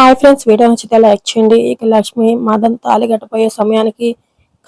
Hi friends video నచ్చితే like చేయండి. ఇక లక్ష్మి మదన్ తాలి గట్టపోయే సమయానికి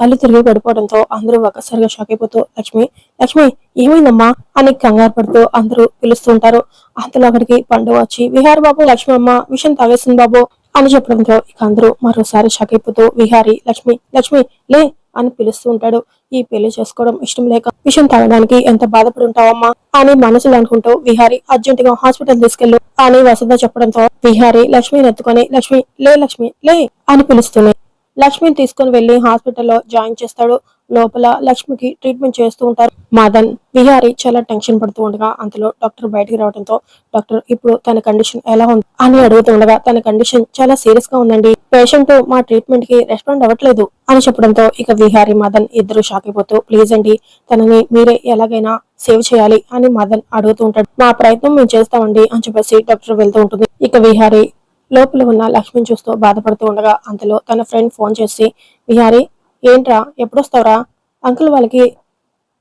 కళ్ళు తిరిగి పడిపోవడంతో అందరూ ఒక్కసారిగా షాక్ అయిపోతూ లక్ష్మి లక్ష్మి ఏమైందమ్మా అని కంగారు పడుతూ అందరూ పిలుస్తుంటారు అంతలో అక్కడికి పండు వచ్చి విహారి బాబు లక్ష్మి అమ్మ విషయం తాగేసింది బాబు అని చెప్పడంతో ఇక అందరూ మరోసారి షాక్ అయిపోతూ విహారి లక్ష్మి లక్ష్మి లే అని పిలుస్తూ ఉంటాడు. ఈ పెళ్ళి చేసుకోవడం ఇష్టం లేక విషయం తాగడానికి ఎంత బాధపడి ఉంటావమ్మా అని మనసులో అనుకుంటూ విహారి అర్జెంట్గా హాస్పిటల్ తీసుకెళ్ళు అని వసంత చెప్పడంతో విహారి లక్ష్మిని ఎత్తుకొని లక్ష్మి లే లక్ష్మి లే అని పిలుస్తుంది. లక్ష్మిని తీసుకుని వెళ్ళి హాస్పిటల్లో జాయిన్ చేస్తాడు. లోపల లక్ష్మికి ట్రీట్మెంట్ చేస్తూ ఉంటారు. మదన్ విహారి చాలా టెన్షన్ పడుతూ ఉండగా అంతలో డాక్టర్ బయటికి రావడంతో డాక్టర్ ఇప్పుడు తన కండిషన్ ఎలా ఉంది అని అడుగుతుండగా తన కండిషన్ చాలా సీరియస్గా ఉందండి. పేషెంట్ మా ట్రీట్మెంట్కి రెస్పాండ్ అవ్వట్లేదు అని చెప్పడంతో ఇక విహారి మదన్ ఇద్దరు షాక్ అయిపోతూ ప్లీజ్ అండి తనని మీరే ఎలాగైనా సేవ్ చేయాలి అని మదన్ అడుగుతూ ఉంటాడు. మా ప్రయత్నం మేము చేస్తామండి అని చెప్పేసి డాక్టర్ వెళ్తూ ఉంటుంది. ఇక విహారి లోపల ఉన్న లక్ష్మిని చూస్తూ బాధపడుతూ ఉండగా అంతలో తన ఫ్రెండ్ ఫోన్ చేసి విహారి ఏంట్రా? ఎప్పుడు వస్తావురా అంకుల్ వాళ్ళకి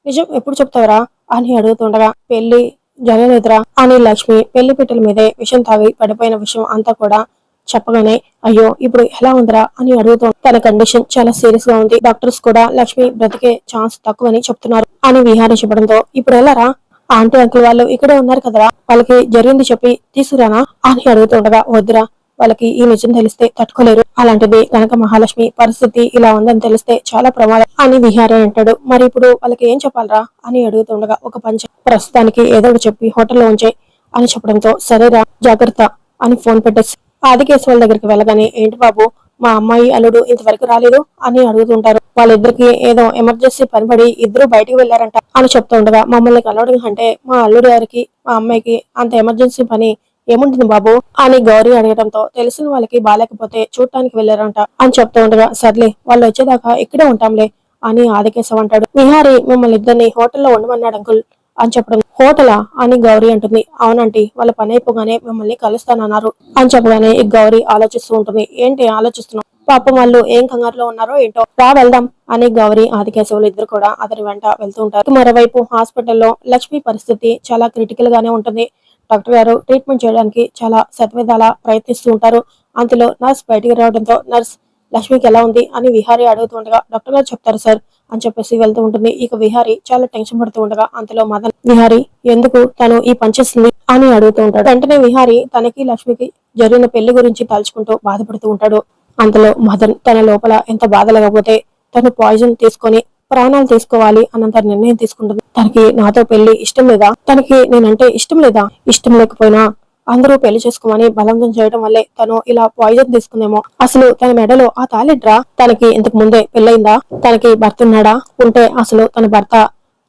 నిజం ఎప్పుడు చెప్తావురా? అని అడుగుతుండగా పెళ్ళి జరగలేదురా. అని లక్ష్మి పెళ్ళి పెట్టెల మీదే విషం తాగి పడిపోయిన విషయం అంతా కూడా చెప్పగానే అయ్యో ఇప్పుడు ఎలా ఉందిరా? అని అడుగుతూ తన కండిషన్ చాలా సీరియస్గా ఉంది. డాక్టర్స్ కూడా లక్ష్మి బ్రతికే ఛాన్స్ తక్కువని చెప్తున్నారు. అని విహారీ చెప్పడంతో ఇప్పుడు వెళ్ళారా ఆంటీ అంకుల్ వాళ్ళు ఇక్కడే ఉన్నారు కదరా? వాళ్ళకి జరిగింది చెప్పి తీసుకురానా? అని అడుగుతుండగా వద్దురా. వాళ్ళకి ఈ నిజం తెలిస్తే తట్టుకోలేరు. అలాంటిది కనుక మహాలక్ష్మి పరిస్థితి ఇలా ఉందని తెలిస్తే చాలా ప్రమాదం అని విహారీ అంటాడు. మరి ఇప్పుడు వాళ్ళకి ఏం చెప్పాలరా అని అడుగుతుండగా ఒక పంచ ప్రస్తుతానికి ఏదో చెప్పి హోటల్లో ఉంచే అని చెప్పడంతో సరేరా జాగ్రత్త అని ఫోన్ పెట్టేసి ఆదికేశ్వర దగ్గరికి వెళ్ళగానే ఏంటి బాబు మా అమ్మాయి అల్లుడు ఇంతవరకు రాలేదు అని అడుగుతుంటారు. వాళ్ళిద్దరికి ఏదో ఎమర్జెన్సీ పనిపడి ఇద్దరు బయటికి వెళ్ళారంట అని చెప్తూ ఉండగా మమ్మల్ని కలవడం అంటే మా అల్లుడు గారికి మా అమ్మాయికి అంత ఎమర్జెన్సీ పని ఏముంటుంది బాబు? అని గౌరీ అడగడంతో తెలిసిన వాళ్ళకి బాలేకపోతే చూడటానికి వెళ్ళారంట అని చెప్తూ ఉండగా సర్లే వాళ్ళు వచ్చేదాకా ఇక్కడే ఉంటాంలే అని ఆదికేశవ్ అంటాడు. విహారి మిమ్మల్ని ఇద్దరిని హోటల్లో ఉండమన్నాడు అంకుల్ అని చెప్పడం. హోటలా? అని గౌరీ అంటుంది. అవునంటీ వాళ్ళ పని అయిపోగానే మిమ్మల్ని కలుస్తానన్నారు అని చెప్పగానే ఈ గౌరీ ఆలోచిస్తూ ఉంటుంది. ఏంటి ఆలోచిస్తున్నాం పాపం వాళ్ళు ఏం కంగారులో ఉన్నారో ఏంటో. రా వెళ్దాం అని గౌరీ ఆదికేశవులు ఇద్దరు కూడా అతని వెంట వెళ్తూ ఉంటారు. మరోవైపు హాస్పిటల్లో లక్ష్మి పరిస్థితి చాలా క్రిటికల్ గానే ఉంటుంది. డాక్టర్ గారు ట్రీట్మెంట్ చేయడానికి చాలా శతవిధాలా ప్రయత్నిస్తూ ఉంటారు. అంతలో నర్స్ బయటికి రావడంతో నర్స్ లక్ష్మికి ఎలా ఉంది? అని విహారీ అడుగుతూ ఉండగా డాక్టర్ గారు చెప్తారు సార్ అని చెప్పేసి వెళ్తూ ఉంటుంది. ఇక విహారీ చాలా టెన్షన్ పడుతూ ఉండగా అంతలో మదన్ విహారీ ఎందుకు తను ఈ పనిచేస్తుంది అని అడుగుతూ ఉంటాడు. వెంటనే విహారీ తనకి లక్ష్మికి జరిగిన పెళ్ళి గురించి తలుచుకుంటూ బాధపడుతూ ఉంటాడు. అంతలో మదన్ తన లోపల ఎంత బాధ లేకపోతే తను పాయిజన్ తీసుకొని ప్రాణాలు తీసుకోవాలి అన్నంత నిర్ణయం తీసుకుంటుంది. తనకి నాతో పెళ్ళి ఇష్టం లేదా? తనకి నేనంటే ఇష్టం లేదా? ఇష్టం లేకపోయినా అందరూ పెళ్ళి చేసుకోమని బలవంతం చేయడం వల్లే తను ఇలా పాయిజన్ తీసుకుందేమో. అసలు తన మెడలో ఆ తాలిడ్రా? తనకి ఇంతకు ముందే పెళ్ళయిందా? తనకి భర్త ఉన్నాడా? ఉంటే అసలు తన భర్త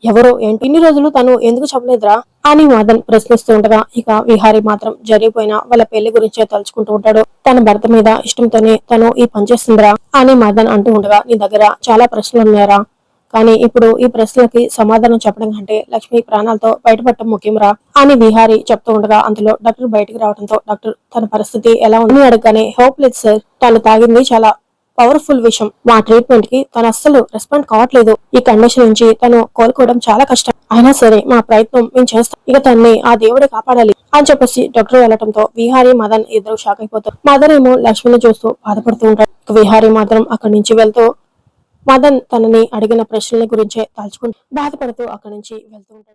ఎవరు ఏంటి? ఇన్ని రోజులు తను ఎందుకు చెప్పలేదురా? అని మదన్ ప్రశ్నిస్తూ ఉండగా ఇక విహారి మాత్రం జరిగిపోయిన వాళ్ళ పెళ్ళి గురించే తలుచుకుంటూ ఉంటాడు. తన భర్త మీద ఇష్టంతోనే తను ఈ పని చేస్తుందిరా అని మదన్ అంటూ ఉండగా నీ దగ్గర చాలా ప్రశ్నలు ఉన్నాయరా? కానీ ఇప్పుడు ఈ ప్రశ్నలకి సమాధానం చెప్పడం కంటే లక్ష్మి ప్రాణాలతో బయటపడటం ముఖ్యంరా అని విహారి చెప్తూ ఉండగా అందులో డాక్టర్ బయటకు రావడంతో డాక్టర్ తన పరిస్థితి ఎలా ఉంది అడగగానే హోప్ లేదు సార్ తను తాగింది చాలా పవర్ఫుల్ విషయం మా ట్రీట్మెంట్కి తను అస్సలు రెస్పాండ్ కావట్లేదు. ఈ కండిషన్ నుంచి తను కోలుకోవడం చాలా కష్టం. అయినా సరే మా ప్రయత్నం మేము చేస్తాం. ఇక తన్ని ఆ దేవుడే కాపాడాలి అని చెప్పేసి డాక్టర్ వెళ్ళటంతో విహారీ మదన్ ఇద్దరు షాక్ అయిపోతారు. మదన్ ఏమో లక్ష్మిని చూస్తూ బాధపడుతూ ఉంటారు విహారీ మాత్రం అక్కడి నుంచి వెళ్తూ మదన్ తనని అడిగిన ప్రశ్నల గురించే తలుచుకుంటూ బాధపడుతూ అక్కడి నుంచి వెళ్తూ ఉంటాడు.